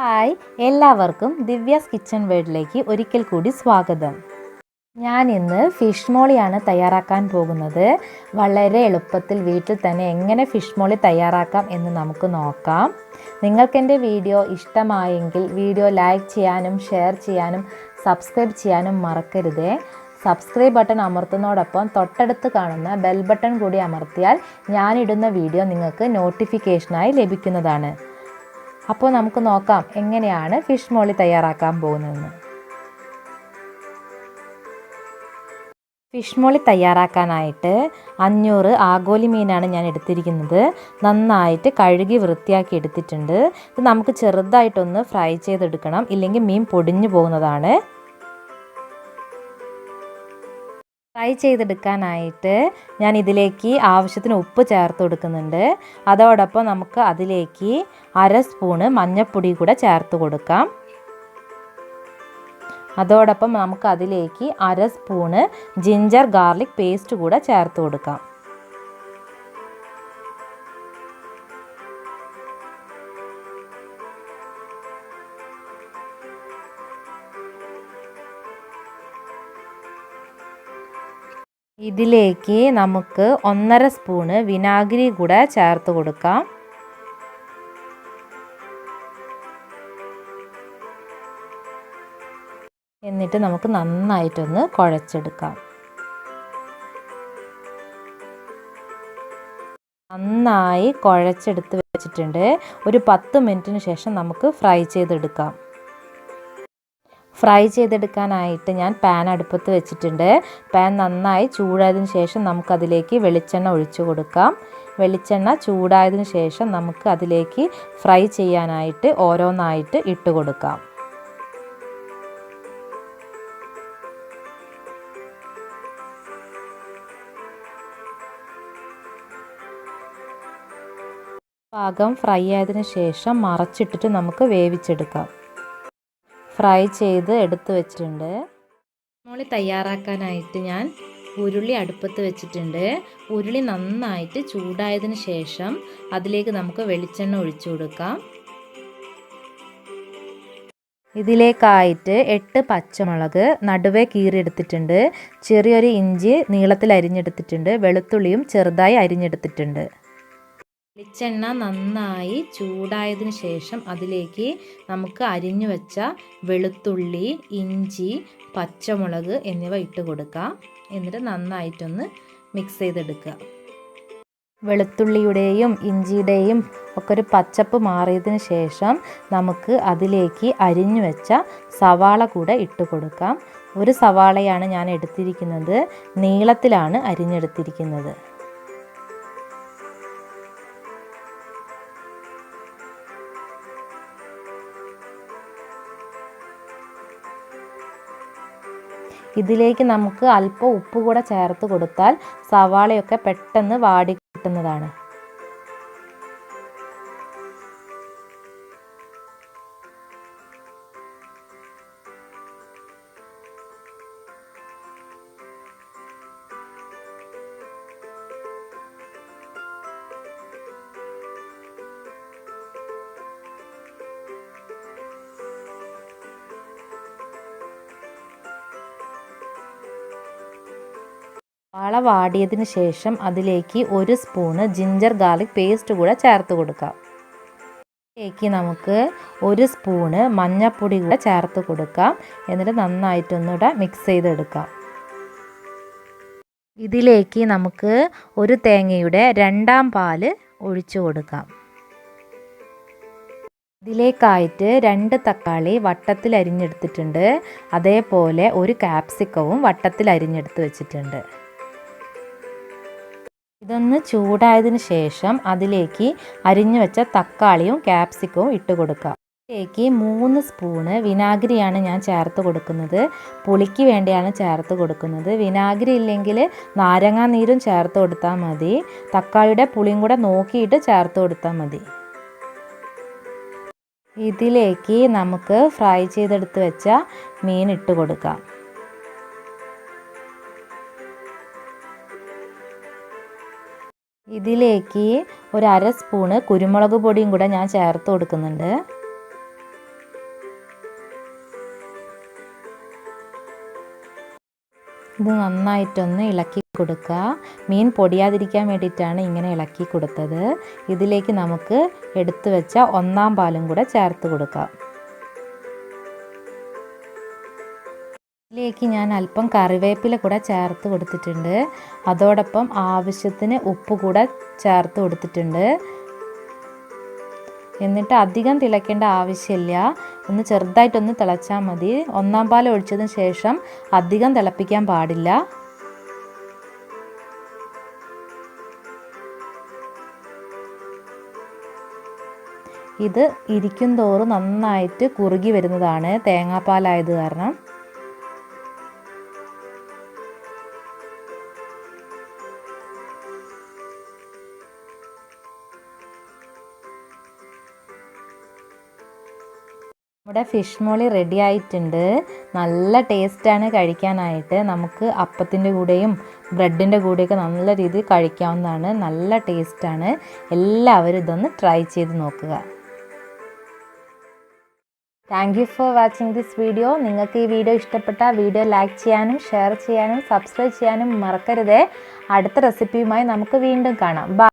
Hi എല്ലാവർക്കും Divya's kitchen വേൾഡിലേക്ക് ഒരിക്കൽ കൂടി സ്വാഗതം. ഞാൻ ഇന്ന് ഫിഷ് മോളിയാണ് തയ്യാറാക്കാൻ പോകുന്നത്. വളരെ എളുപ്പത്തിൽ വീട്ടിൽ തന്നെ എങ്ങനെ ഫിഷ് മോളി തയ്യാറാക്കാം എന്ന് നമുക്ക് നോക്കാം. നിങ്ങൾക്ക് എന്റെ വീഡിയോ ഇഷ്ടമായെങ്കിൽ വീഡിയോ ലൈക്ക് ചെയ്യാനും ഷെയർ ചെയ്യാനും സബ്സ്ക്രൈബ് ചെയ്യാനും മറക്കരുതേ. സബ്സ്ക്രൈബ് ബട്ടൺ അമർത്തുന്നതോടൊപ്പം തൊട്ടടുത്ത് കാണുന്ന ബെൽ ബട്ടൺ കൂടി അമർത്തിയാൽ ഞാനിടുന്ന വീഡിയോ നിങ്ങൾക്ക് നോട്ടിഫിക്കേഷനായി ലഭിക്കുന്നതാണ്. അപ്പോൾ നമുക്ക് നോക്കാം എങ്ങനെയാണ് ഫിഷ് മോളി തയ്യാറാക്കാൻ പോകുന്നതെന്ന്. ഫിഷ് മോളി തയ്യാറാക്കാനായിട്ട് അഞ്ഞൂറ് ആഗോലി മീനാണ് ഞാൻ എടുത്തിരിക്കുന്നത്. നന്നായിട്ട് കഴുകി വൃത്തിയാക്കി എടുത്തിട്ടുണ്ട്. ഇത് നമുക്ക് ചെറുതായിട്ടൊന്ന് ഫ്രൈ ചെയ്തെടുക്കണം. ഇല്ലെങ്കിൽ മീൻ പൊടിഞ്ഞു പോകുന്നതാണ്. ഫ്രൈ ചെയ്തെടുക്കാനായിട്ട് ഞാൻ ഇതിലേക്ക് ആവശ്യത്തിന് ഉപ്പ് ചേർത്ത് കൊടുക്കുന്നുണ്ട്. അതോടൊപ്പം നമുക്ക് അതിലേക്ക് അര സ്പൂണ് മഞ്ഞൾപ്പൊടി കൂടെ ചേർത്ത് കൊടുക്കാം. അതോടൊപ്പം നമുക്ക് അതിലേക്ക് അര സ്പൂണ് ജിഞ്ചർ ഗാർലിക് പേസ്റ്റ് കൂടെ ചേർത്ത് കൊടുക്കാം. ഇതിലേക്ക് നമുക്ക് ഒന്നര സ്പൂണ് വിനാഗിരി കൂടെ ചേർത്ത് കൊടുക്കാം. എന്നിട്ട് നമുക്ക് നന്നായിട്ടൊന്ന് കുഴച്ചെടുക്കാം. നന്നായി കുഴച്ചെടുത്ത് വെച്ചിട്ടുണ്ട്. ഒരു പത്ത് മിനിറ്റിന് ശേഷം നമുക്ക് ഫ്രൈ ചെയ്തെടുക്കാം. ഫ്രൈ ചെയ്തെടുക്കാനായിട്ട് ഞാൻ പാൻ അടുപ്പത്ത് വെച്ചിട്ടുണ്ട്. പാൻ നന്നായി ചൂടായതിന് ശേഷം നമുക്കതിലേക്ക് വെളിച്ചെണ്ണ ഒഴിച്ചു കൊടുക്കാം. വെളിച്ചെണ്ണ ചൂടായതിനു ശേഷം നമുക്ക് അതിലേക്ക് ഫ്രൈ ചെയ്യാനായിട്ട് ഓരോന്നായിട്ട് ഇട്ട് കൊടുക്കാം. പാകം ഫ്രൈ ആയതിനു ശേഷം മറച്ചിട്ടിട്ട് നമുക്ക് വേവിച്ചെടുക്കാം. ഫ്രൈ ചെയ്ത് എടുത്ത് വെച്ചിട്ടുണ്ട്. മോളി തയ്യാറാക്കാനായിട്ട് ഞാൻ ഉരുളി അടുപ്പത്ത് വെച്ചിട്ടുണ്ട്. ഉരുളി നന്നായിട്ട് ചൂടായതിന് ശേഷം അതിലേക്ക് നമുക്ക് വെളിച്ചെണ്ണ ഒഴിച്ചു കൊടുക്കാം. ഇതിലേക്കായിട്ട് എട്ട് പച്ചമുളക് നടുവേ കീറിയെടുത്തിട്ടുണ്ട്. ചെറിയൊരു ഇഞ്ചി നീളത്തിൽ അരിഞ്ഞെടുത്തിട്ടുണ്ട്. വെളുത്തുള്ളിയും ചെറുതായി അരിഞ്ഞെടുത്തിട്ടുണ്ട്. വെളിച്ചെണ്ണ നന്നായി ചൂടായതിനു ശേഷം അതിലേക്ക് നമുക്ക് അരിഞ്ഞു വെച്ച വെളുത്തുള്ളി ഇഞ്ചി പച്ചമുളക് എന്നിവ ഇട്ട് കൊടുക്കാം എന്നിട്ട് നന്നായിട്ടൊന്ന് മിക്സ് ചെയ്തെടുക്കുക. വെളുത്തുള്ളിയുടെയും ഇഞ്ചിയുടെയും ഒക്കെ ഒരു പച്ചപ്പ് മാറിയതിന് ശേഷം നമുക്ക് അതിലേക്ക് അരിഞ്ഞു വെച്ച സവാള കൂടെ ഇട്ട് കൊടുക്കാം. ഒരു സവാളയാണ് ഞാൻ എടുത്തിരിക്കുന്നത്. നീളത്തിലാണ് അരിഞ്ഞെടുത്തിരിക്കുന്നത്. ഇതിലേക്ക് നമുക്ക് അല്പം ഉപ്പ് കൂടെ ചേർത്ത് കൊടുത്താൽ സവാളയൊക്കെ പെട്ടെന്ന് വാടി കിട്ടുന്നതാണ്. സവാള വാടിയതിന് ശേഷം അതിലേക്ക് ഒരു സ്പൂണ് ജിഞ്ചർ ഗാർലിക് പേസ്റ്റ് കൂടെ ചേർത്ത് കൊടുക്കാം. ഇതിലേക്ക് നമുക്ക് ഒരു സ്പൂണ് മഞ്ഞപ്പൊടി കൂടെ ചേർത്ത് കൊടുക്കാം. എന്നിട്ട് നന്നായിട്ടൊന്നുകൂടെ മിക്സ് ചെയ്തെടുക്കാം. ഇതിലേക്ക് നമുക്ക് ഒരു തേങ്ങയുടെ രണ്ടാം പാൽ ഒഴിച്ചു കൊടുക്കാം. ഇതിലേക്കായിട്ട് രണ്ട് തക്കാളി വട്ടത്തിൽ അരിഞ്ഞെടുത്തിട്ടുണ്ട്. അതേപോലെ ഒരു കാപ്സിക്കവും വട്ടത്തിൽ അരിഞ്ഞെടുത്ത് വെച്ചിട്ടുണ്ട്. ഇതൊന്ന് ചൂടായതിന് ശേഷം അതിലേക്ക് അരിഞ്ഞു വെച്ച തക്കാളിയും ക്യാപ്സിക്കവും ഇട്ട് കൊടുക്കാം. ഇതിലേക്ക് മൂന്ന് സ്പൂണ് വിനാഗിരിയാണ് ഞാൻ ചേർത്ത് കൊടുക്കുന്നത്. പുളിക്ക് വേണ്ടിയാണ് ചേർത്ത് കൊടുക്കുന്നത്. വിനാഗിരി ഇല്ലെങ്കിൽ നാരങ്ങാ നീരും ചേർത്ത് കൊടുത്താൽ മതി. തക്കാളിയുടെ പുളിയും കൂടെ നോക്കിയിട്ട് ചേർത്ത് കൊടുത്താൽ മതി. ഇതിലേക്ക് നമുക്ക് ഫ്രൈ ചെയ്തെടുത്ത് വെച്ച മീൻ ഇട്ട് കൊടുക്കാം. ഇതിലേക്ക് ഒരു അര സ്പൂണ് കുരുമുളക് പൊടിയും കൂടെ ഞാൻ ചേർത്ത് കൊടുക്കുന്നുണ്ട്. ഇത് നന്നായിട്ടൊന്ന് ഇളക്കി കൊടുക്കുക മീൻ പൊടിയാതിരിക്കാൻ വേണ്ടിയിട്ടാണ് ഇങ്ങനെ ഇളക്കി കൊടുത്തത്. ഇതിലേക്ക് നമുക്ക് എടുത്തു വെച്ച ഒന്നാം പാലും കൂടെ ചേർത്ത് കൊടുക്കാം. ഇതിലേക്ക് ഞാൻ അല്പം കറിവേപ്പില കൂടെ ചേർത്ത് കൊടുത്തിട്ടുണ്ട്. അതോടൊപ്പം ആവശ്യത്തിന് ഉപ്പ് കൂടെ ചേർത്ത് കൊടുത്തിട്ടുണ്ട്. എന്നിട്ട് അധികം തിളയ്ക്കേണ്ട ആവശ്യമില്ല. ഒന്ന് ചെറുതായിട്ടൊന്ന് തിളച്ചാൽ മതി. ഒന്നാം പാൽ ഒഴിച്ചതിന് ശേഷം അധികം തിളപ്പിക്കാൻ പാടില്ല. ഇത് ഇരിക്കും തോറും നന്നായിട്ട് കുറുകി വരുന്നതാണ് തേങ്ങാപ്പാലായത് കാരണം. നമ്മുടെ ഫിഷ് മോളി റെഡി ആയിട്ടുണ്ട്. നല്ല ടേസ്റ്റാണ് കഴിക്കാനായിട്ട്. നമുക്ക് അപ്പത്തിന്റെ കൂടെയും ബ്രെഡിന്റെ കൂടെയൊക്കെ നല്ല രീതിയിൽ കഴിക്കാവുന്നതാണ്. നല്ല ടേസ്റ്റാണ് എല്ലാവരും ഇതൊന്ന് ട്രൈ ചെയ്ത് നോക്കുക. Thank you for watching this video നിങ്ങൾക്ക് ഈ വീഡിയോ ഇഷ്ടപ്പെട്ട വീഡിയോ ലൈക്ക് ചെയ്യാനും ഷെയർ ചെയ്യാനും സബ്സ്ക്രൈബ് ചെയ്യാനും മറക്കരുതേ. അടുത്ത റെസിപ്പിയുമായി നമുക്ക് വീണ്ടും കാണാം. ബൈ